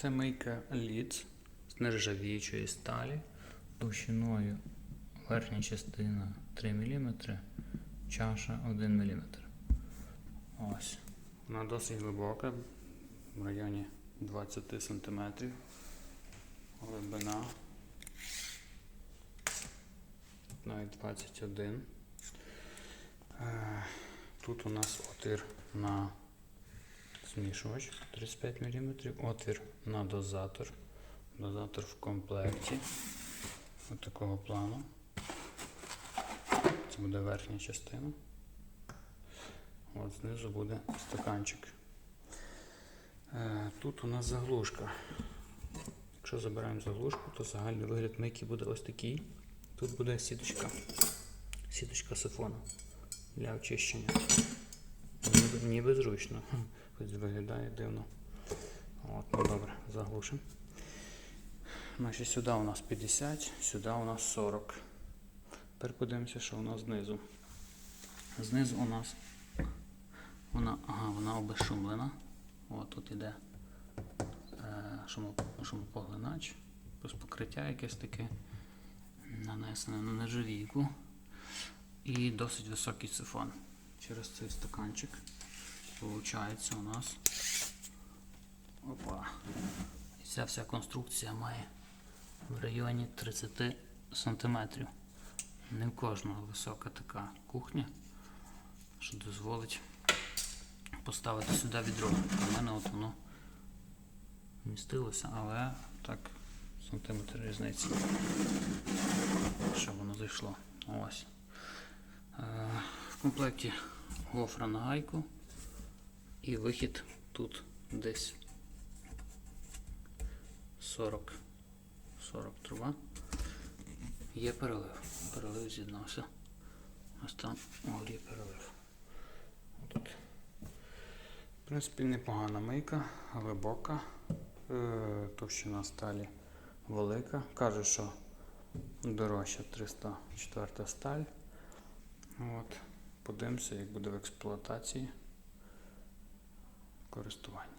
Це мийка ліц з нержавіючої сталі товщиною верхня частина 3 мм, чаша 1 мм. Ось. Вона досить глибока, в районі 20 см. Глибина навіть 21. Е, Тут у нас отвір на змішувач 35 мм, отвір на дозатор. Дозатор в комплекті. Ось такого плану. Це буде верхня частина. От знизу буде стаканчик. Е, Тут у нас заглушка. Якщо забираємо заглушку, то загальний вигляд мийки буде ось такий. Тут буде сіточка. Сіточка сифону для очищення. Ніби, зручно. Хоч виглядає дивно. От, ну добре, заглушимо. Значить, сюди у нас 50, сюди у нас 40. Тепер подивимося, що у нас знизу. Знизу у нас вона, ага, вона обезшумлена. От тут іде е, шумопоглинач, плюс покриття якесь таке нанесене на нержавійку. І досить високий сифон. Через цей стаканчик виходить у нас. Опа. І вся конструкція має в районі 30 сантиметрів. Не в кожного висока така кухня, що дозволить поставити сюди відро. У мене от воно вмістилося, але так сантиметр різниці. Що воно зайшло. Ось. Е, В комплекті гофра на гайку і вихід тут десь 40, 40 труба. Є перелив. Перелив з'єднався. Ось там горі перелив. Отут. В принципі, непогана мийка, глибока, е, товщина сталі велика. Каже, що дорожча 304 сталь. От. Подивимося, як буде в експлуатації користування.